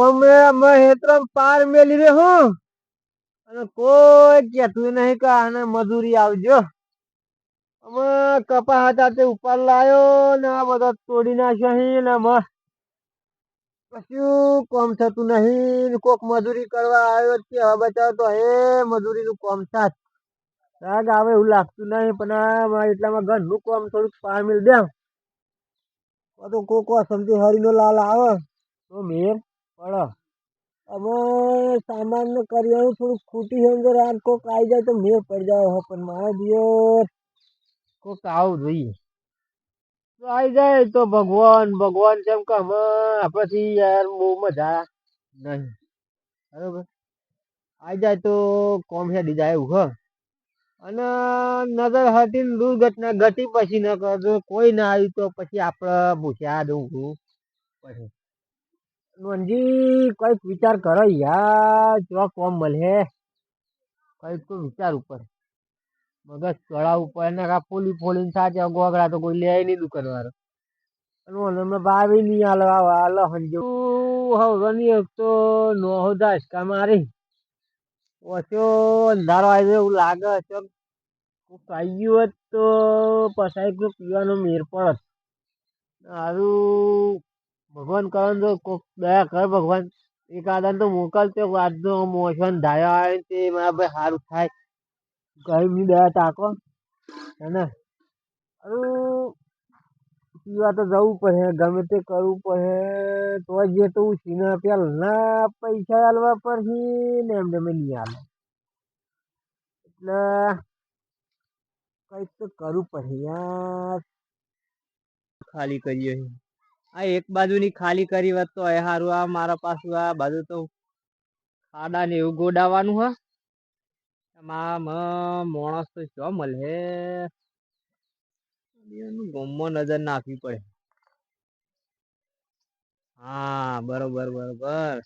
કોમે અમે હેતરમ પાર મેલી રે હું. અને કોઈ કહેતું નહીં કે આને મજૂરી આવજો. અમે કપા હતા તે ઉપર લાયો ને આ બધા તોડી નાખ્યો અહીં ને અમે. કશું કોમ થતું નહીં કોક મજૂરી કરવા આવ્યો છે હવે બચાવ તો હે મજૂરીનું કોમ થાત. રાગ આવે એવું લાગતું નહીં પણ એટલામાં ઘરનું કોમ થોડુંક પાર મિલ દે તો કોક સમજી હરીનો લાલ આવે. તો મેર અમે સામાન ને કરિયાણું થોડુંક ખૂટી છે અંદર આ કોક આવી જાય તો મેં પડી જાય હો, પણ મારા દિયોર કોક આવું જોઈએ. તો આવી જાય તો ભગવાન ભગવાન જેમ કે અમે પછી યાર બહુ મજા નહીં. બરોબર? આવી જાય તો કોમ હેડી જાય એવું હ. અને નજર હટીને દુર્ઘટના ઘટી પછી ન કરજો કોઈ ના આવ્યું તો પછી આપણે ભૂસ્યા દઉં પછી નોનજી કંઈક વિચાર કરો યાર જો કોમ મળે? કંઈક તો વિચાર ઉપર. મગજ ચડા ઉપર ને કા ફોલી ફોલીને સાચે ગોગડા તો કોઈ લે નહીં દુકાન વાળો. અને ઓને મેં ભાવી નહીં હાલો હાલો હંજો. હવે નહીં એક તો નો દાસ કા મારી. ઓછો અંધારો આવ્યો એવું લાગે છે. હું આવી ગયું હોત તો પસાઈ ગયું પીવાનો મેર પડત. સારું ભગવાન કરે ને તો કોક દયા કર ભગવાન. એક આદાન તો મોકલતો આજનો મોસમ ધાયો આવે તે મારા ભાઈ સારું થાય. ગરીબની દયા તાકો હે ને? અરું, પીવા તો જવું પડે, ગમે તે કરવું પડે. તો જે તો ઉછીને પેલા પૈસા આલવા પડશે ને એમ તમે નહીં આલે. એટલે કંઈક તો કરવું પડે યાર. ખાલી કરીએ. આ એક બાજુની ખાલી કરી વાત તો સારું આ મારા પાછું આ બાજુ તો ખાડા ને એવું ગોડાવાનું હ. એમાં માણસ તો શું મળે ગમમાં નજર નાખવી પડે. હા, બરોબર બરોબર.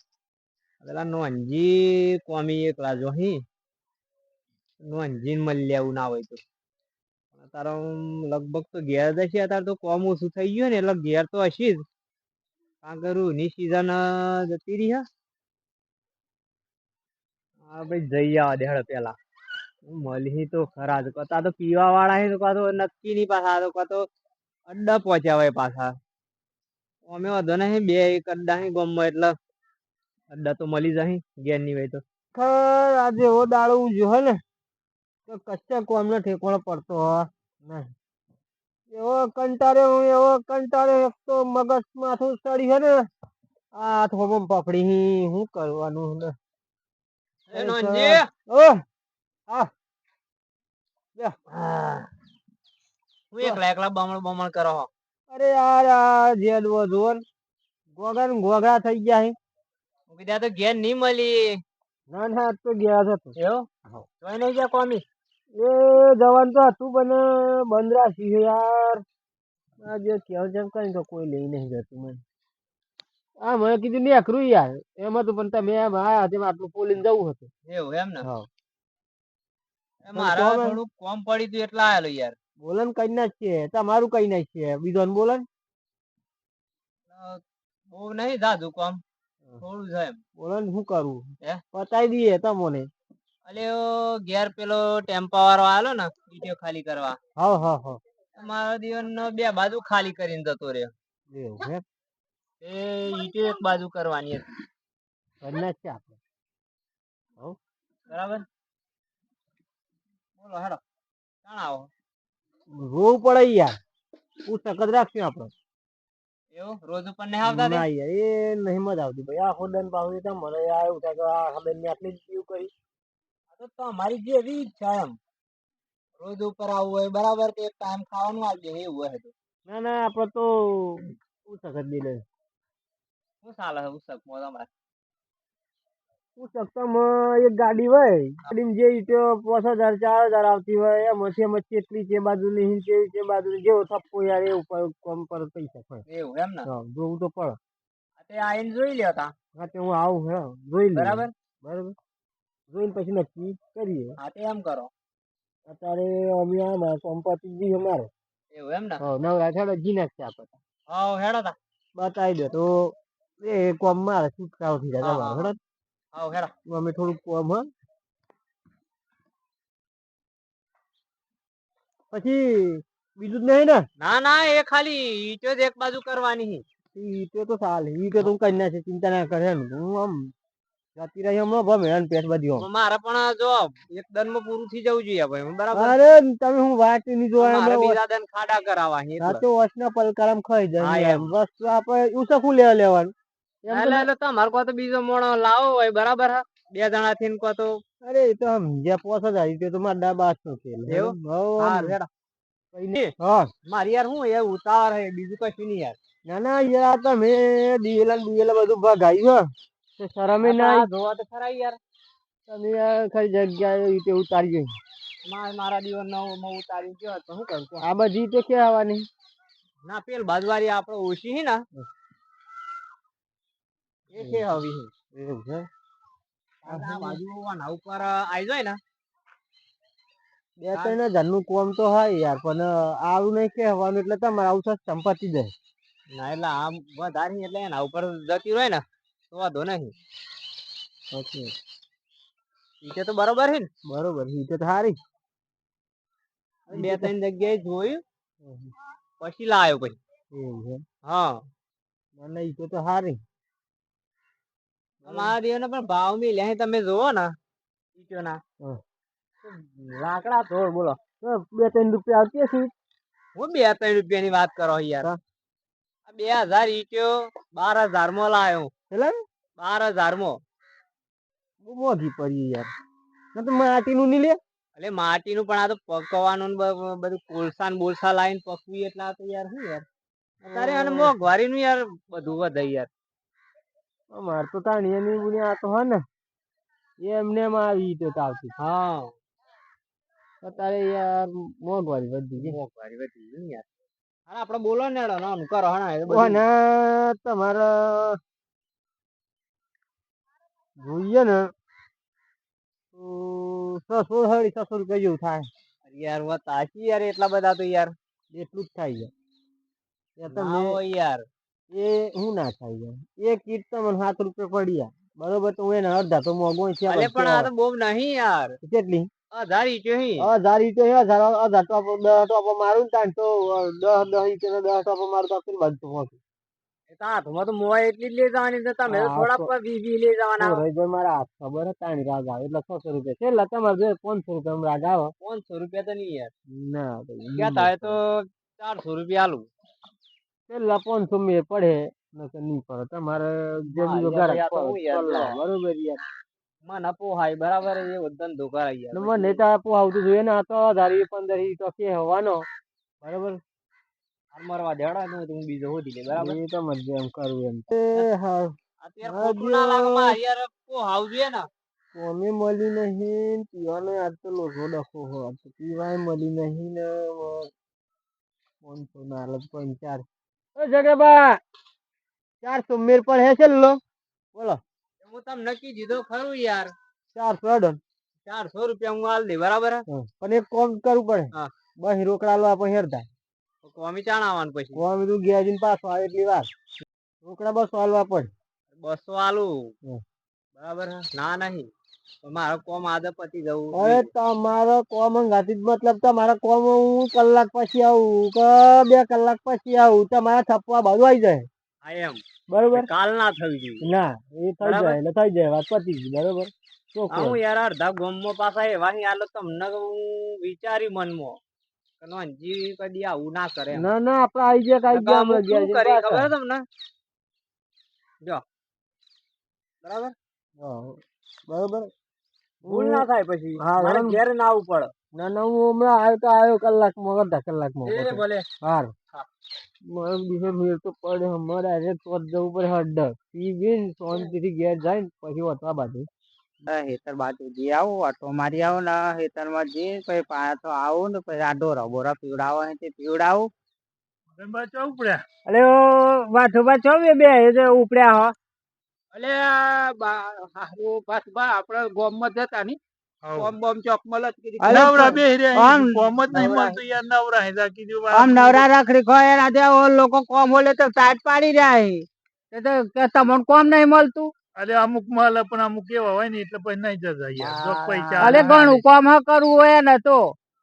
પેલા નોંજી કોમી એકલા જો હી. નોંજી મળી લેવું ના હોય તો. તારો લગભગ તો ઘેર જશે અત્યારે તો કોમ ઓછું થઈ ગયું ને, એટલે ઘેર તો હશે જ. કાં કરું ની સિઝન જતી રહી, હા. ભાઈ, જઈ આવા દે પેલા મળી તો ખરા જ કતા તો પીવા વાળા હે તો કા નક્કી નહીં પાછા તો કા અડ્ડા પહોંચ્યા હોય પાછા. અમે વધો નહીં, બે એક અડ્ડા હે ગમમાં એટલે અડ્ડા તો મળી જાય, ઘેરની હોય તો. ખર, આજે એવો દાડો ઉજ્યો, હે ને તો કચ્ચા કોમ નો ઠેકોણો પડતો, હ. નહીં એવો કંટાળ્યો હું એવો કંટાળ્યો એક તો મગજ માથું સડી છે ને આ પકડી શું કરવાનું ને? ઓ હા. હું એકલા એકલા બમણ બમણ કરો અરે યાર આ જેડવો જોન ગોગન ને. ગોગા થઈ ગયા હે. હું કીધા તો ઘેર નહીં મળી ના ના તો ગયા છે તું એવું? તોય નહીં ગયા કોમી? એ જવાન તો હતું પણ બંધ રાખ્યું છે યાર. આ જે કેવું જેમ કઈ તો કોઈ લઈ નહીં જતું મને. હા મેં કીધું નેકરું યાર. એમ હતું પણ તમે એમ આયા તેમ આટલું પોલીને જવું હતું. એવું એમ ને? મારા થોડું કોમ પડી હતું એટલે આયેલો યાર. બોલન કઈ ના છે. તમારું કઈ ના છે. બીજો બોલન? બહુ નહીં દાદુ કોમ. થોડું છે એમ. બોલન શું કરું? હે? પતાઈ દઈએ તમને. અલે ઘેર પેલો ટેમ્પા વાળો આવેલો ને ઈટીઓ ખાલી કરવા. હા હા હા મારા દિવસ બે બાજુ ખાલી કરીને જતો રહ્યો. એવું હે એ ઈટીઓ એક બાજુ કરવાની હતી. ના છે આપણે બરાબર? બોલો હેડો કાણ આવો. રોવું પડે યાર. હું સખત રાખશું આપણે એવું? રોજ ઉપર નહીં આવતા ના યાર એ નહીં મજા આવતી. ભાઈ આ ખોડન પાવું તો મને એવું થાય કે આ ખબર આટલી જ કરી. આ તો તમારી જે એવી ઈચ્છા એમ. રોજ ઉપર આવવું હોય બરાબર કે એક ટાઈમ ખાવાનું આપજે એવું હોય તો. ના ના આપણે તો હું જ દિલે શું ચાલે છે ઉસક તમારે? હું તો એક ગાડી હોય ગાડી જે ઈટો પાંચ હજાર ચાર હજાર આવતી હોય એમાંથી એમ ચેટલી છે બાજુની હિંચ છે બાજુ ની જેવો થપ્પો યાર એ ઉપર કોમ પર પૈસા હોય એવું એમ ને? જોવું તો પડે. તે આઈને જોઈ લ્યો તા. હા તે હું આવું હે જોઈ લઈએ બરાબર? બરાબર? જોઈને પછી નક્કી કરીએ. હા તે એમ કરો. અત્યારે અમે આમાં કોમ પતી અમારે. એવું એમ ને? હા નવરા થયા જી નાખશે આપણે હા હેડો તા. બતાવી દો તો એ કોમ મારે છુટકારો થઈ જાય. તમારો હા, હેડો. અમે થોડુંક કોમ હા. પછી બીજું જ નહીં ને? ના ના એ ખાલી ઈટો જ એક બાજુ કરવાની ઈટો તો સાલ ઈટો તો હું કરી નાખે ચિંતા ના કરે હું આમ જતી રહી હમણાં ભમે અને પેટ બધી. મારે પણ જો એક દનમાં પૂરું થઈ જવું જોઈએ ભાઈ બરાબર અરે તમે હું વાતની જોવા મારે બીજા દન ખાડા કરાવવા હે એટલે. તો વર્ષના પલકારામ ખાઈ જાય એમ. વસ્તુ આપણે ઉસકું લેવા લેવાનું એમ એટલે એટલે તમારે કો તો બીજો મોણો લાવો હોય બરાબર હા બે જણા થી કો તો અરે એ તો જ્યાં પોસ જ આવી તે તો મારા ડાબા હાથનો ખેલ હે. એવું? હા રેડો. હા મારી યાર હું એ ઉતાવળ હે બીજું કશું નહીં યાર ના ના યાર તમે ડીએલ ને બધું ભગાયું હે તો શરમે ના જોવા તો ખરા યાર. તમે ખરી જગ્યાએ રીતે ઉતારી ગઈ માર- મારા દિવસ નો ઉતારી ગયો તો શું કરું આ બધી તો કે આવવાની? ના પેલ બાજવારી આપડે ઓછી હે ને. એ છે હવે? એવું છે? આ બાજુ આના ઉપર આવી જાય ને. બે ત્રણ હજારનું કોમ તો હોય યાર પણ આવું નહીં કહેવાનું એટલે તમારે આવું સંપત્તિ જાય ના એટલે આમ વધારે એટલે એના ઉપર જતી હોય ને. તો વાંધો નહીં. ઓકે ઈટે તો બરોબર છે ને? બરોબર ઈ તો સારી બે ત્રણ જગ્યાએ જોયું પછી લાયો પછી. એવું છે? હા. મને ઈ તો સારી મારા દેવને પણ ભાવ મિલ્યા તમે જોવો ને ઈટોના. લાકડા તોડ બોલો. બે ત્રણ રૂપિયા આવતી હશે હું બે ત્રણ રૂપિયાની વાત કરો યાર. આ બે હજાર ઈટ્યો બાર હજારમાં લાયો. એટલે? બાર મોંઘી પડી યાર. ના તો માટીનું નહીં લે. એટલે માટીનું પણ આ તો પકવાનું ને બધું કોલસા ને બોલસા લાઈન પકવી એટલે આ તો યાર શું યાર. અત્યારે અને મોંઘવારી નું યાર બધું વધે યાર. અમાર તો તાણી એની બુની આ તો હે ને એમને એમ આવી તો આવતી. હા. અત્યારે યાર મોંઘવારી વધી ગઈ. મોંઘવારી વધી ગઈ યાર. હા આપડે બોલો ને હેડો નાનું કરો હણા ના તમારે જોઈએ ને તો છસો સાડી છસો રૂપિયા જેવું થાય. યાર વાત સાચી યાર એટલા બધા તો યાર એટલું જ થાય એ ના હોય યાર. એ હું ના થાય છે એ કીટ તમને સાત રૂપિયા પડ્યા બરોબર તો હું એને અડધા તો મોંઘો છે અરે પણ આ તો બહુ નહીં યાર. કેટલી? હજાર ઈટ્યો હી હજાર ઈટો છે હજાર હજાર ટોપ દસ ટોપ મારું ને તો દસ દસ ઈટો દસ ટોપ મારું તો બધું પહોંચું તો હાથમાં તો મોય એટલી જ લઈ જવાની તમે થોડા વી વી લઈ જવાના. તો મારા હાથ ખબર હે તાણી રાગ આવે એટલે છસો રૂપિયા. છેલ્લા તમારે પાંચસો રૂપિયા રાગ આવે. પાંચસો રૂપિયા તો નહીં યાર. ના ક્યાં થાય તો ચારસો રૂપિયા આલું. છેલ્લા પાંચસો મેં પડે નકર નહીં પડે. તમારે જે હા, બીજો યાર, ઘરાક યાર, તો પડે હું યાર તો લો, લે. બરોબર યાર. મને પોહાય બરાબર એવો ધંધો કરાય મને તો આપો આવતું જોઈએ ને આ તો હજાર ઈ પંદર તો કે હવાનો. બરોબર? મરવા દેડા તો હું બીજો હોધી લે બરાબર? એ તો મજા એમ કરવું એમ. એ હા અત્યારે ખોટું ના લાગે માં યાર પોહાવ જોઈએ ને? કોમે મળી નહીં પીવાનો આજ તો લોઢો ડખો હો તો પીવાય મળી નહીં ને પાંચસો ના હાલત કોઈ ચાર. ઓ જગેબા! ચારસો મેર પર હે છે લો. બોલો. હું તમને નક્કી દીધો ખરું યાર. ચારસો અડો ચારસો રૂપિયા હું હાલ દે બરાબર? પણ એક કોમ કરવું પડે. હા. બસ રોકડા લો આપણે હેરતા તો કોમી ચાણ આવવાનું પછી? કોમી તું ગયા જઈને પાછો આવે એટલી વાર. રોકડા બસો હાલવા પડ. બસો હાલું? બરાબર ના નહીં. મારો કોમ આદે પતી જવું અરે તમારો કોમ ગાતી મતલબ તમારો કોમ હું કલાક પછી આવું કે બે કલાક પછી આવું તમારા થપ્પા બાજુ આવી જાય. આઈ એમ. બરોબર? કાલ ના થઈ ગયું. ના એ થઈ જાય એટલે થઈ જાય વાત પતી ગઈ બરોબર? હું યાર અડધા ગોમમાં પાછા એવા નહીં આલો તમને હું વિચારી મનમાં. નોનજી કદી આવું ના કરે ના ના આપડે આવી ગયા આવી ગયા અમુક હમણાં શું કરી ખબર તમને? જો. બરાબર? હા, ભૂલ ના થાય પછી. હા, મારે ઘેર ના આવવું પડે. ના ના હું હમણાં આવ્યો તો આવ્યો કલાકમાં અડધા કલાકમાં. ભલે. હાર. હા. બીજો મેળ તો પડે અમારે આજે તો જવું પડે હડ પી બીન શાંતિથી ઘેર જાય ને પછી વધવા બાજુ. હેતર બાજુ જે આવો આટો મારી આવો ને હેતરમાં જે પછી પાછો આવો ને પછી આડો રહો બોરા પીવડાવો હોય તે પીવડાવું અલે વાઠોબા છો બે બે એ તો ઉપડ્યા હો. અલે હારું પાછું બા આપડે ગોમમાં જતા ની. બોમ બોમ ચોક જ કીધું. નવરા જ નહીં યાર હે કીધું આમ નવરા રાખડી આજે ઓ લોકો કોમ હોલે તો ટાઈટ પાડી રહ્યા છે તે તમને કોમ નહીં મળતું. અરે અમુક મળે પણ અમુક એવા હોય ને એટલે પછી નહીં જતા યાર પૈસા અરે ઘણું કામ કરવું હોય ને તો.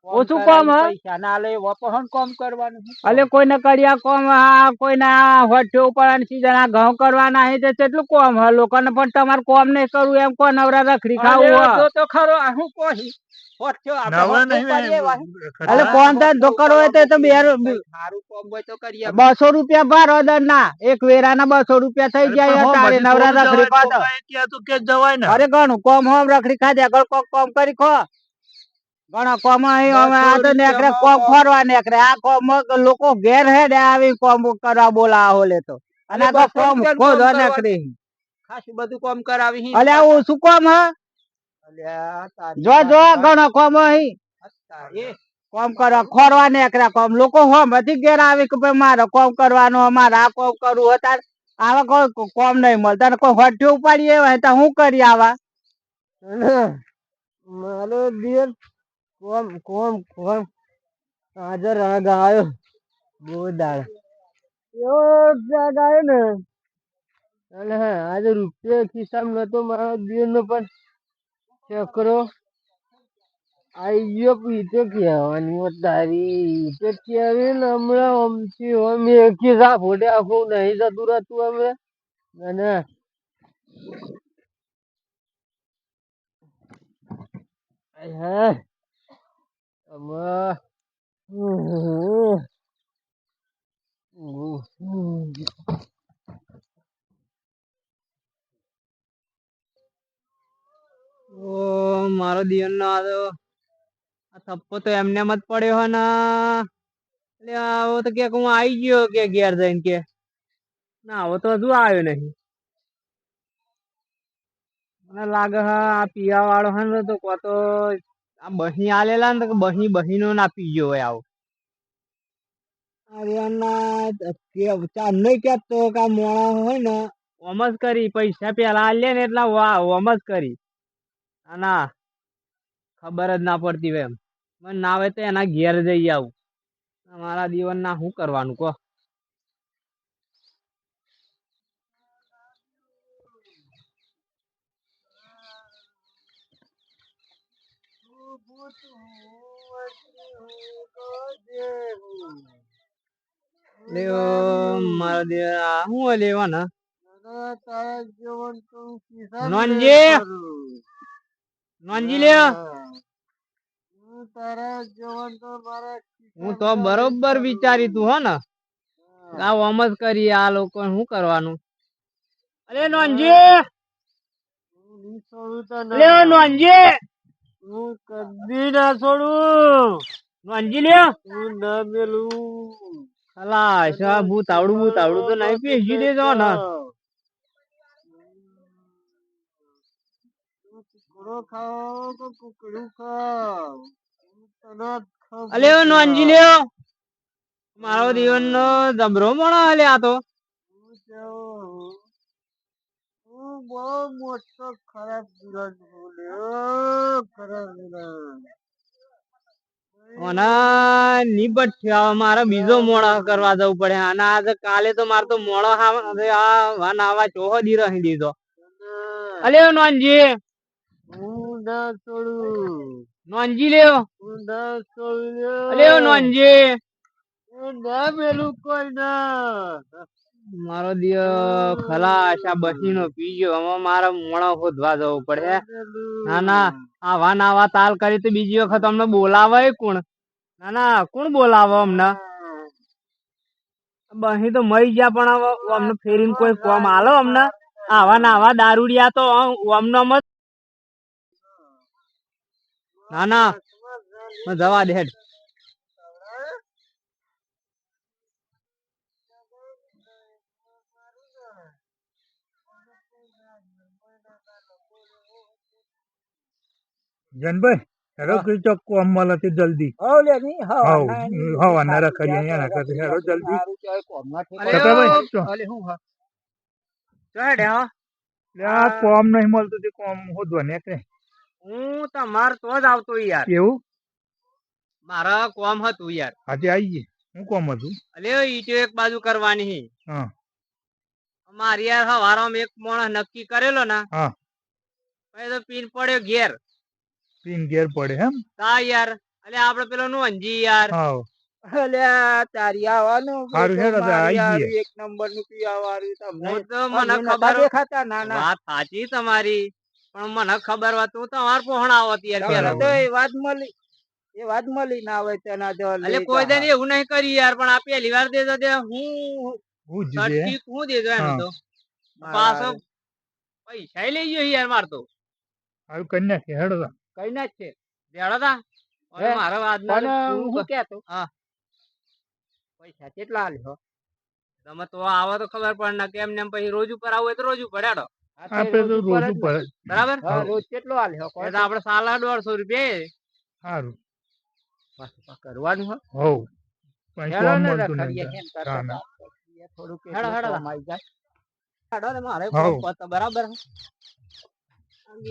ઓછું કામ પૈસા ના લે વપહન કોમ કરવાનું અરે અલે કોઈને કડિયા કોમ હા કોઈને આ ઉપર સીઝન આ ઘઉં કરવાના હે તે કેટલું કોમ હ? લોકોને પણ તમારે કોમ નહીં કરવું એમ કો નવરા રખડી ખાવું અરે તો ખરો હું કહી બસો રૂપિયા ભરો ના એક વેરાના બસો રૂપિયા થઈ જાય તારે નવરા રખડી ને. અરે ઘણું કોમ હોમ રખડી ખાધે આગળ કોક કોમ કરી ખો. ઘણા કોમ આ તો નેકરે કોમ ફરવા નેકરે. આ કોમ લોકો ઘેર હેડે આવી કોમ કરવા બોલા હોલે તો. અને આ તો કોમ ખોદ નેકરી. ખાસું બધું કોમ કરાવી અલ્યા હું શું કોમ હ? જો જો ઘણો કોમ અહી. કોમ કરવા ખોરવા નેકરા કોમ. લોકો હોમ હતી ઘેર આવી કે ભાઈ મારે કોમ કરવાનું મારે આ કોમ કરવું હતા આવા કોઈ કોમ નહીં મળતા. ને કોઈ હોઠે ઉપાડીએ હોય તો હું કરી આવા? મારો દિયર કોમ કોમ કોમ. હાજર રાગ આવ્યો બહુ દાળ એવો રાગ આવ્યો ને. અને હા આજે રૂપિયા ખિસ્સામાં નતો મારો દિયર નો પણ ચક્રો આઈ ગયો પીતો કહેવાની તારી. તો ક્યારે હમણાં અમથી અમે એકી સા ફોટે આખું નહીં જતું રહેતું હમણાં અને હા આમાં ઓ મારો દિયરનો આ તો આ થપ્પો તો એમને મત જ પડ્યો હે ને. એટલે આવો તો કે હું આવી ગયો કે ઘેર જઈને કે. ના આવો તો હજુ આવ્યો નહીં. મને લાગે હા આ પીવા વાળો હે ને તો કો તો આ બહી આલેલા ને તો બહી બહીનો ના પી ગયો હોય આવો. અરે ના કે ચાર નહીં કેતો કે મોણા હોય ને. ઓમ કરી પૈસા પેલા આલે ને એટલા વાહ ઓમ કરી. ના ખબર જ ના પડતી હોય એમ. મને ના આવે તો એના ઘેર જઈ આવું. મારા દીવન ના શું કરવાનું કહો? હું લેવાના? તારા જેવન તો નોનજી! લ્યો હું. તો બરોબર વિચારી તું હો ને. આ ઓમ કરી આ લોકો શું કરવાનું? અરે નોંધી હું. છોડું તને. લ્યો હું કદી ના છોડું. નોંધી લ્યો હું. ના મેલું. અલા શા ભૂતાવડું ભૂતાવડું તો નહીં પેશી દેજો ને. કુકડો ખાઓ કે કુકડું ખાઓ? લ્યો મારો દીવન નો જબરો મોણો હલે આ તો. હું બહુ મોટો ખરાબ વિલન છું ખરાબ વિલન. મને નીબટ મારે બીજો મોડો કરવા જવું પડે. અને આજે કાલે તો મારે તો મોડો આ વાન આવા ચોહો દી રહી દીધો. અલે નોંધી હું ના છોડું. નોંધી લ્યો. હું ના છોડું લ્યો. અલે હું ના મેલું કોઈ ના. મારો દિયો ખલાસ આ બસી નો પીજો. હવે મારે મોણો શોધવા જવું પડે ના ના આવા નાવા તાલ કરી તો બીજી વખત અમને બોલાવે કોણ? ના ના કોણ બોલાવે અમને? બહી તો મરી ગયા પણ અમને ફેરીને કોઈ કોમ આલો અમને? આવા નાવા દારૂડિયા તો અમને ના ના. મને જવા દે હેડ. જનભાઈ હેડો કઈ ચોક કોમ મળે તે જલ્દી. હવ લે ની હવ હાવ, ના કરતા હેડો જલ્દી. આ કોમ નહીં મળતું કોમ ને હું તમાર તો જ આવતો યાર. એવું? મારા કોમ હતું યાર. આજે આવી ગઈ? હું કોમ હતું? અલે ઈટો એક બાજુ કરવાની હી. હા. મારી યાર હવારમાં એક માણસ નક્કી કરેલો ના. હા. પછી તો પીન પડ્યો ઘેર. પીન ઘેર પડે એમ? તા યાર. અલે આપડે પેલો નું અંજી યાર. હા. અલ્યા તારી આવવાનું હારું હેડો તો એક નંબરનું પીવાવાળું તમને. તો મને ખબર દેખાતા ના ના વાત સાચી તમારી. પણ મને ખબર વાત હું તો હાર આવત યાર તમને તો એ વાત મળી એ વાત મળી ના હોય તેના જો એટલે કોઈ દે એવું નહીં કરી યાર પણ આ પહેલી વાર દેજો દે હું હું જ હું દેજો એમ તો. પાછો પૈસા લઈ ગયો યાર માર તો. હારું કરી નાખે હેડો તા. કઈ ના જ છે દેડો તા અરે મારો વાત હું કેતો? હા. પૈસા કેટલા આલ્યો? તમે તો આવો તો ખબર પડે ને કેમ ને પછી રોજ ઉપર આવો હોય તો રોજ ઉપર હેડો. આપણે તો રોજ. બરાબર. રોજ કેટલો એ તો સાલા દોઢસો રૂપિયા. સારું કરવાનું હો. હોવ ને બરાબર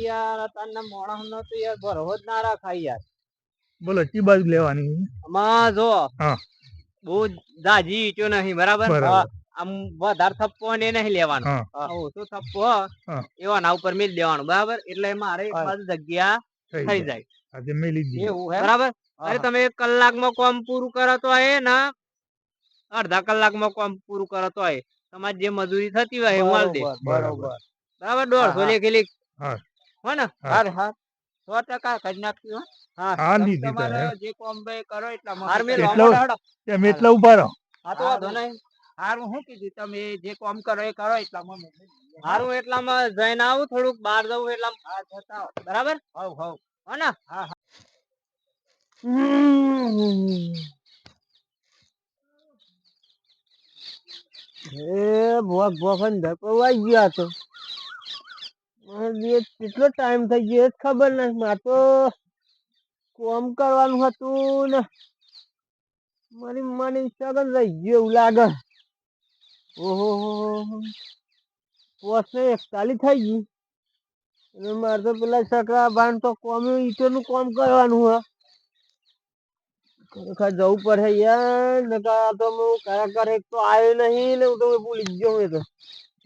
યાર તને મોણસ તો યાર ભરવો જ રાખાય યાર. બોલો ચી બાજુ લેવાની? આમાં જો બહુ દાજી ઈટો નહીં બરાબર. આમ વધારે થપ્પો ને નહીં લેવાનો. ઓછો થપ્પો એવા ના ઉપર મિલ દેવાનું બરાબર? એટલે મારે એક બાજુ જગ્યા થઈ જાય. બરાબર? અરે તમે એક કલાકમાં કામ પૂરું કરો તો એ ને અડધા કલાકમાં કામ પૂરું કરો તો એ. તમારે જે મજૂરી થતી હોય હું હાલ દે બરાબર. બરોબર. દોઢસો. લેખી લેખ હા. ને. હાર હાર. સો ટકા કરી નાખ્યું હા. જે કોમ કરો એટલા એટલા ઊભા રહો. હા તો વાંધો નહીં. હારું શું કીધું તમે જે કોમ કરો એ કરો એટલામાં હારું એટલામાં જઈને આવું થોડુંક બહાર જવું એટલા હા જતા બરાબર? હવ હવ. હો ને. એ અંદર ગયા તો. કેટલો ટાઈમ થઈ ગયો એ જ ખબર નથી. મારે તો કોમ કરવાનું હતું ને. મારી મને સગન રહી ગયું એવું લાગે. ઓહો પોસે એકતાલીસ થઈ ગઈ. અને મારે તો પેલા સકરા બાન તો કોમ, ઈટોનું કોમ કરવાનું હે. ખરેખર જવું પડે તો હું આવ્યો નહીં હું તો ભૂલી ગયો હું તો.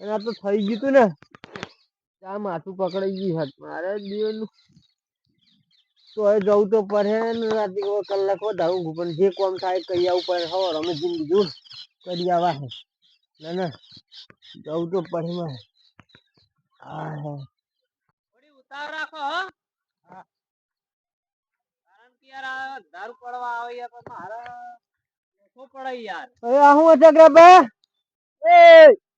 આ તો થઈ ગયું તું ને. આ માથું પકડાઈ ગયું હાથ મારે દિવસનું તો હવે જવું તો પડે ને રાતે કલાક વધારું પણ જે કોમ થાય કરી આવવું પડે. ખબર અમે જિંદગી દૂર કરી આવા છે ના ના. જવું તો પડી માં હા હા. થોડી ઉતાવળ રાખો હો. કારણ કે યાર દારૂ પડવા આવે યાર પણ મારે ઓછો પડે યાર. હવે આ શું છે બે? એ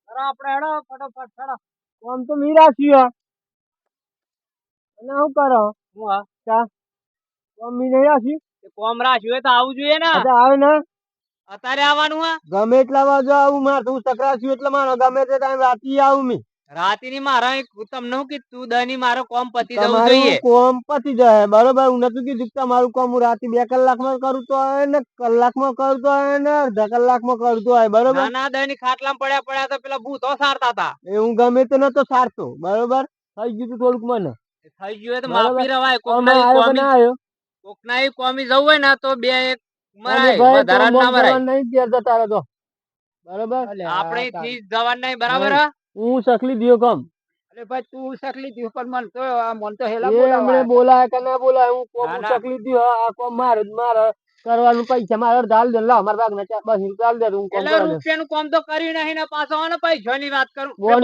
ચાલો આપણે હેડો ફટાફટ હેડો. કોમ તો મીરા છીએ અને શું કરો? હું હા. કોમ મી નહીં રાખ્યું તે કોમ રાખ્યું હોય તો આવું જોઈએ ને. આવે ને. અત્યારે આવવાનું હા. ગમે એટલા વાજો આવું માર તું હું એટલે મારો ગમે તે ટાઈમ રાતી આવું મી. રાતી ની મારા તમને કે તું દની મારો કોમ પતી જવું જોઈએ. કોમ પતી જાય બરોબર? હું નતું કીધું કે તમારું કોમ હું રાતી બે કલાકમાં કરું તો આવે ને કલાકમાં કરું તો આવે ને અડધા કલાકમાં કરું તો આવે બરોબર? ના ના દની ખાટલા પડ્યા પડ્યા તો પેલા ભૂતો સારતા હતા. એ હું ગમે તે નતો સારતો બરોબર? થઈ ગયું તું થોડુંક મને. થઈ ગયું હોય તો માફી રવાય કોક ના કોમી જવું હોય ને તો બે એક અને મરાય ભાઈ વધારે કોમ ના બોમ મરાય. કરવાનું નહીં કહેતો તારે તો બરોબર? આપણે થી જવાનું નહીં બરાબર? હું સકલી દિયો કમ. અરે ભાઈ તું સકલી દી પણ મન તો આ મન તો હેલા બોલાય કે ના બોલાય હું કોમ ના, ના. સકલી દિયો આ કોમ મારે જ કરવાનું પૈસા મારે ડાલ દે લાવ મારા ભાગના ચાર બસ ચાલ દે હું કોમ રૂપિયાનું કામ તો કર્યું નહીં ને પાછો આને પૈસાની વાત કરું. બસો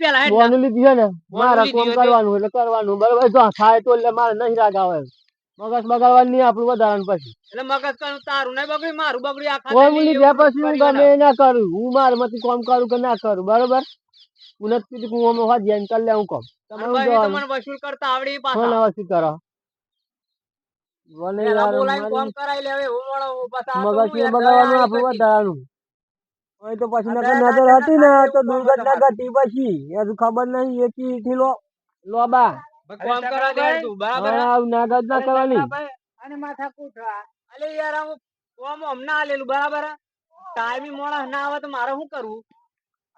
પેલા ના. ને મારે કોમ કરવાનું એટલે કરવાનું. બરાબર? જો થાય તો એટલે મારે નહીં રાગ આવે. મગજ બગાડવાનું નહીં આપણું વધારાનું પછી. એટલે મગજ કરું તારું નહીં બગડી મારું બગડી આખા દાડી લીધા પછી હું ગમે ના કરું હું મારામાંથી કોમ કરું કે ના કરું બરોબર? હું નથી કીધું હું અમે હોત જઈને કરી લે હું કોમ. અને તમે પછી તો જવાનું? મને વસૂલ કરતા આવડી પાછા. પાછા વસૂલ કરો. બોલે પેલા યાર કોમ કરાઈ લે હવે હું વળો મગજ ને બગાડવાનું આપણું વધારાનું. હોય તો પછી નકર નજર હતી ને તો દુર્ઘટના ઘટી પછી. હજુ ખબર નહીં એ થી લો. લોબા કોમ કરવા દે તું બરાબર? નાગજ ના કરવાની. અને માથા કૂઠા અલે યાર હું કોમ હમણાં આલેલું બરાબર? ટાઈમી મોડા ના આવે તો મારે શું કરવું?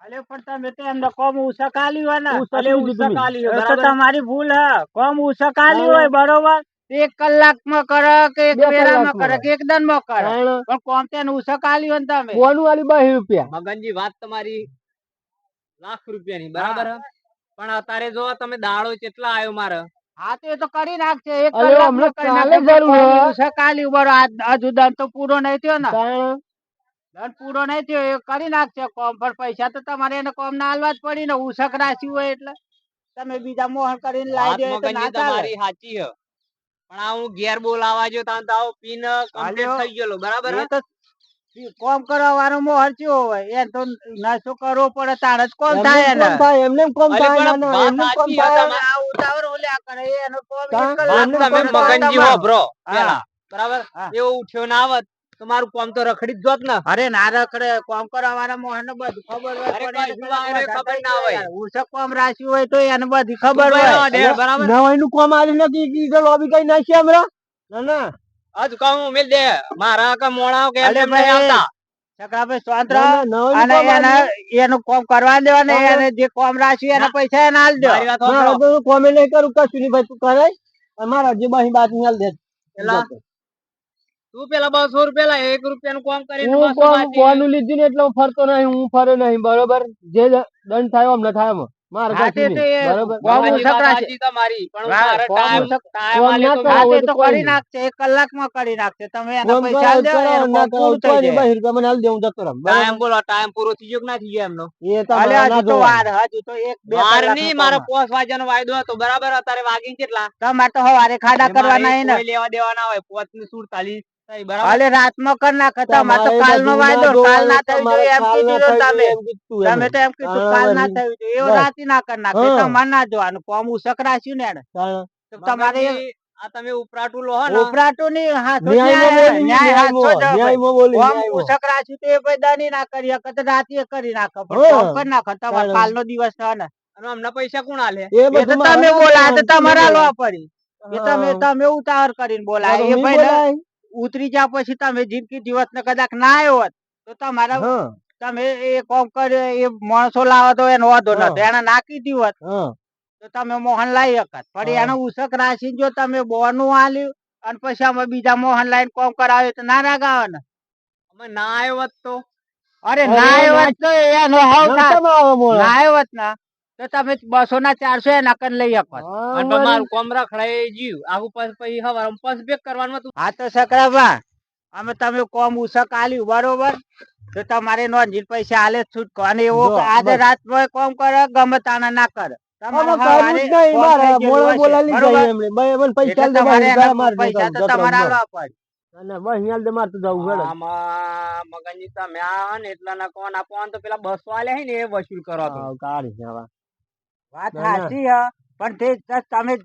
અલે પણ તમે તો એમને કોમ ઉસકાલી હોય ને. અલે મેં. ઉસકાલી એ તો બરાબર? તમારી ભૂલ હે. કોમ ઉસકાલી હોય બરોબર? એક કલાકમાં કરે કે એક વેળામાં કલાકમાં. કરે કે એક દનમાં કરે. કરો પણ કોમ તે ઉસકાલી હોય ને તમે. કોનું વાલી બહી રૂપિયા. મગનજી વાત તમારી લાખ રૂપિયાની બરાબર? હે? પણ અત્યારે જો તમે દાડો કેટલા આવ્યો મારે? હા તો એ તો કરી નાખશે એક કલાક કાલે જરૂર છે ઉસકાલી ઊભો આ હજુ દંડ તો પૂરો નહીં થયો ને. દંડ પૂરો નહીં થયો. એ કરી નાખશે કોમ પણ પૈસા તો તમારે એને કોમ ના હાલવા જ પડી ને. ઉસક રાશિ હોય એટલે. તમે બીજા મોહન કરીને લાવી દે તો ના ચાલે. તમારી સાચી હ. પણ આ હું ઘેર બોલાવા જો તાન તો આવો પીન કમ્પ્લીટ થઈ ગયો બરાબર તો કોમ કરવા વાળો મો ચેવો હોય. એ તો નશો કરવો પડે? તારે જ કોમ થાય ને કોમ થાય એમને કોમ થાય ના, ના, એમને કોમ થાય. આ ઉતાવળ ઓલ્યા કરે એનો કોમ તમે મગનજી હો બ્રો. બરાબર? એવો ઉઠ્યો ના આવત. તો મારું કોમ તો રખડી જ જોત ને. અરે ના રખડે. કોમ કરવા વાળા મોહન ને બધું ખબર હોય. ખબર ના હોય. ઉસક કોમ રાખ્યું હોય તો એને બધી ખબર હોય. બરાબર અલે, બરાબર? કોમ આવી નથી લોબી કઈ નાખી હમણાં ના ના. આજ કામ મેલ દે. મારા કા મોણા કે અલે એમ નહીં ભાઈ, આવતા ના. ના, નવાઈનું અને એને એનું કોમ કરવા દેવા ને એને જે કોમ રાખ્યું એના પૈસા એને આલ દો. મારા ના, તો હું કોમે નહીં કરું કશું નહીં ભાઈ તું કરે. અમારા જે બાહી બાત નિહાલ દે. પેલા તું પેલા બસો રૂપિયા લા એક કોમ કરીને હું કોમમાંથી બોનું લીધું ને એટલે હું ફરતો નહીં હું ફરે નહીં બરોબર? જે દંડ થાય એમ ન થાય એમાં. મારે હા, નહીં હું હા, મારે ના વાયદો હતો. બરાબર અત્યારે વાગી કેટલા? તમારે તો હવારે ખાડા કરવાના હે ને. કોઈ લેવા દેવાના હોય. પોતની સુડતાલીસ થઈ રાતમાં કર નાખે તમારે તો કાલ નો વાયદો કાલ ના થયું એમ કીધું તમે. તમે તો એમ કીધું કાલ ના. થયું એવો રાતી ના કર નાખે હા. તમારે ના જોવાનું કોમ ઉસક રાખ્યું ને એને. તો તમારે આ તમે ઉપરાટું લો ને ઉપરાટું ની હાથો ન્યાય હાથો. બોલી. ઉસક તો એ દની ના કરી શકે રાતી કરી નાખે પણ કર નાખે તમારે કાલ નો દિવસ છે ને અને અમને પૈસા કોણ આલે એ તો તમે બોલા તો તમારા લો પડી એ તમે તમે ઉતાવળ કરીને બોલા એ ભાઈ. ઉતરી ગયા પછી તમે જિંદગી દિવસ ને કદાચ ના આવ્યો હોત તો તમારા તમે એ કોમ કર્યો એ માણસો લાવો તો એનો વાંધો નતો એને નાખી દીધું હોત તો તમે મોહન લાવી શકત પણ એને ઉસક રાશિ જો તમે બોનું આલ્યું અને પછી અમે બીજા મોહન લાઈન કોમ કરાવ્યું તો ના રાગ આવે ને અમે ના આવ્યો તો? અરે ના આવ્યો તો એનો હાવ ના આવ્યો ને? તો તમે બસો ના ચારસો એના કન લઈ આપો અને વળી. મારું કોમ રખડાય જીવ. આવું પછી પછી હવાર પસ બેક કરવાનું હતું. હા તો સકરાભા અમે તમે કોમ ઉસક આલ્યું બરોબર? તો તમારે નોંધી પૈસા આલે જ છૂટકો અને એવો આજે રાત કોમ કરે ગમે તાના ના કરે. તમારે પૈસા તમારે તો તમારે આલવા પડે. ના, ના, બસ, અહીંયા આલ તો જવું હેડો. આમાં મગનજી તમે આ ને એટલા ના કોણ આપો તો પેલા બસો આલે હે ને એ વસૂલ કરો તો. કાઢી. વાત. સાચી હે પણ તે તમે.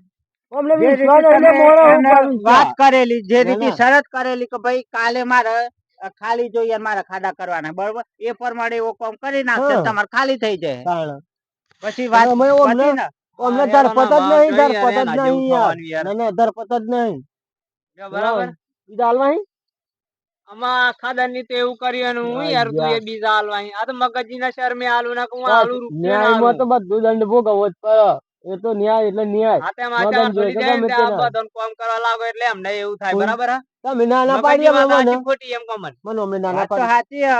વાત કરેલી જે રીતે શરત કરેલી કે ભાઈ કાલે મારે ખાલી જોઈએ મારે ખાડા કરવાના. બરોબર? એ પ્રમાણે એવો કામ કરી નાખશે તમારે ખાલી થઈ જાય. પછી વાત અમે અમને- ધરપત જ નહીં, ધરપત જ નહીં ધરપત જ નહીં. બરાબર? બીજા? આમાં ખાદરની તો એવું હું યાર તું એ બીજા હાલવાય આ તો મગજી ના શરમે હાલું ના હું હાલું રૂપિયો ના તો બધું દંડ ભોગવવો જ પડે. એ તો ન્યાય એટલે ન્યાય. ના. કામ કરવા લાગો એટલે અમને એવું થાય. બરાબર તમે નાના મગજની પાડીએ મને. ખોટી એમ કહો મને. મને અમને વાત પાડી. સાચી હ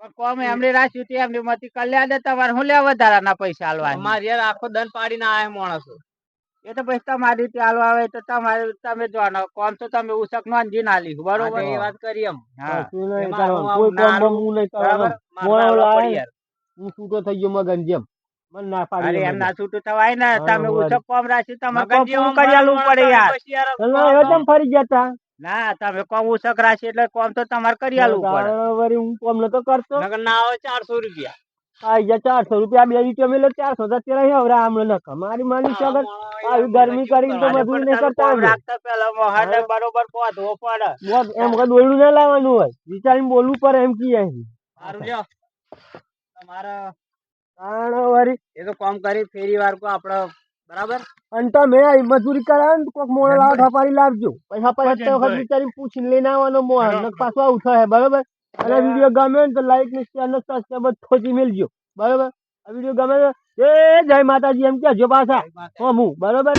પણ કોમ એમને રાખ્યું તે એમની મતી કલ્યાણ તમારે. હું લેવા વધારાના પૈસા આલવા મારી યાર આખો દંડ પાડીને આયા માણસો. એ તો પછી તમારી રીતે હાલવા આવે તો તમારે તમે જોવાનો કોમ તો તમે ઉસક નો અંજી ના લીધું. બરોબર? એ વાત કરી એમ. હા. છૂટો થઈ ગયો મગન જેમ. મને ના પાડી એમ ના છૂટું થવાય ને તમે. ઉસક કોમ રાખ્યું કરી પડે યાર. ફરી ગયા ના તમે કોમ ઉસક રાખ્યું એટલે કોમ તો તમારે કરી આલવું પડે. હું કોમ નતો કરતો? ના આવે ચારસો રૂપિયા. ચારસો રૂપિયા બે રૂપિયા મેલો ચારસો તો અત્યારે હવે આમણે ન કમારી માની છે અગર આવી ગરમી કરીને તો મજૂરી કરતા. બરોબર પહોંચવો પડે. એમ કે દોડું ના લાવવાનું હોય. વિચારીને બોલવું પડે એમ કીએ તમારે એ તો કામ કરી ફેરી વાર કો આપડે. બરાબર? અને તમે મજૂરી કરાવે ને કોક મોડો લાવો તો લાવજો. પૈસા તે વખત. વિચારીને પૂછીને લઈને આવવાનો મોહ પાછું આવું થાય બરોબર? અને વીડિયો ગમે ને તો લાઈક ને શેર ને સબસ્ક્રાઈબ થોજી મેલજો. બરોબર? આ વીડિયો ગમે એ જય માતાજી એમ કહેજો પાછા. હું. બરોબર?